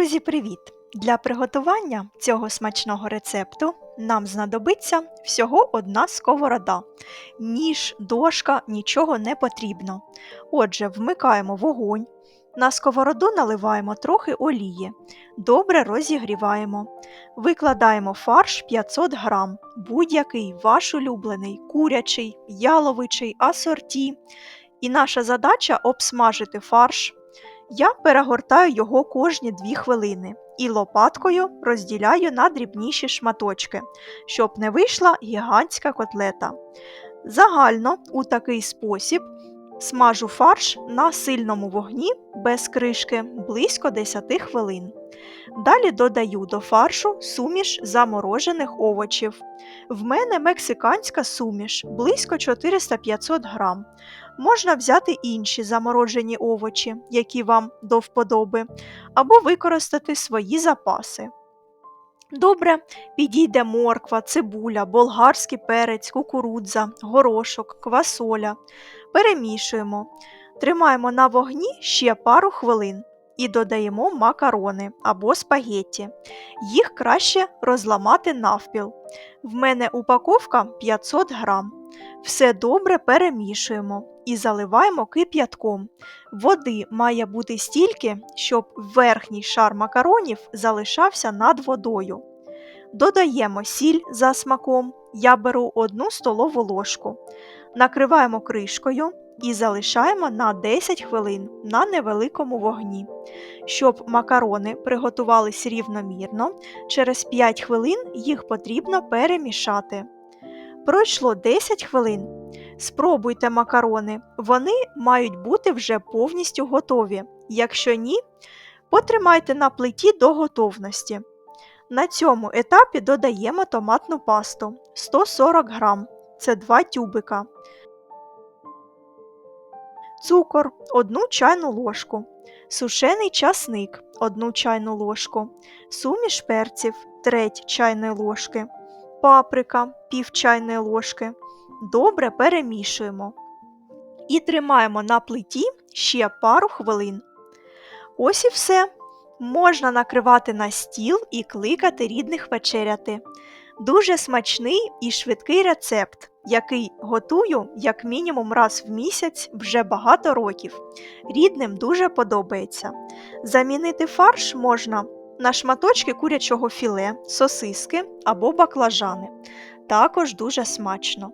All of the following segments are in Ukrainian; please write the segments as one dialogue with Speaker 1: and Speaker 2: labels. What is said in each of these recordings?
Speaker 1: Друзі, привіт! Для приготування цього смачного рецепту нам знадобиться всього одна сковорода. Ніж, дошка, нічого не потрібно. Отже, вмикаємо вогонь. На сковороду наливаємо трохи олії. Добре розігріваємо. Викладаємо фарш 500 грам, будь-який ваш улюблений, курячий, яловичий, асорті. І наша задача обсмажити фарш. Я перегортаю його кожні 2 хвилини і лопаткою розділяю на дрібніші шматочки, щоб не вийшла гігантська котлета. Загально у такий спосіб смажу фарш на сильному вогні без кришки близько 10 хвилин. Далі додаю до фаршу суміш заморожених овочів. В мене мексиканська суміш близько 400-500 грам. Можна взяти інші заморожені овочі, які вам до вподоби, або використати свої запаси. Добре, підійде морква, цибуля, болгарський перець, кукурудза, горошок, квасоля. Перемішуємо. Тримаємо на вогні ще пару хвилин і додаємо макарони або спагетті. Їх краще розламати навпіл. В мене упаковка 500 грам. Все добре перемішуємо і заливаємо кип'ятком. Води має бути стільки, щоб верхній шар макаронів залишався над водою. Додаємо сіль за смаком. Я беру 1 столову ложку. Накриваємо кришкою і залишаємо на 10 хвилин на невеликому вогні. Щоб макарони приготувались рівномірно, через 5 хвилин їх потрібно перемішати. Пройшло 10 хвилин. Спробуйте макарони, вони мають бути вже повністю готові. Якщо ні, потримайте на плиті до готовності. На цьому етапі додаємо томатну пасту 140 грам, це 2 тюбика, цукор 1 чайну ложку, сушений часник 1 чайну ложку, суміш перців треть чайної ложки, паприка пів чайної ложки. Добре перемішуємо і тримаємо на плиті ще пару хвилин. Ось і все. Можна накривати на стіл і кликати рідних вечеряти. Дуже смачний і швидкий рецепт, який готую як мінімум раз в місяць вже багато років. Рідним дуже подобається. Замінити фарш можна на шматочки курячого філе, сосиски або баклажани. Також дуже смачно.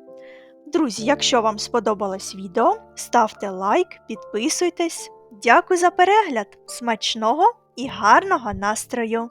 Speaker 1: Друзі, якщо вам сподобалось відео, ставте лайк, підписуйтесь. Дякую за перегляд! Смачного і гарного настрою!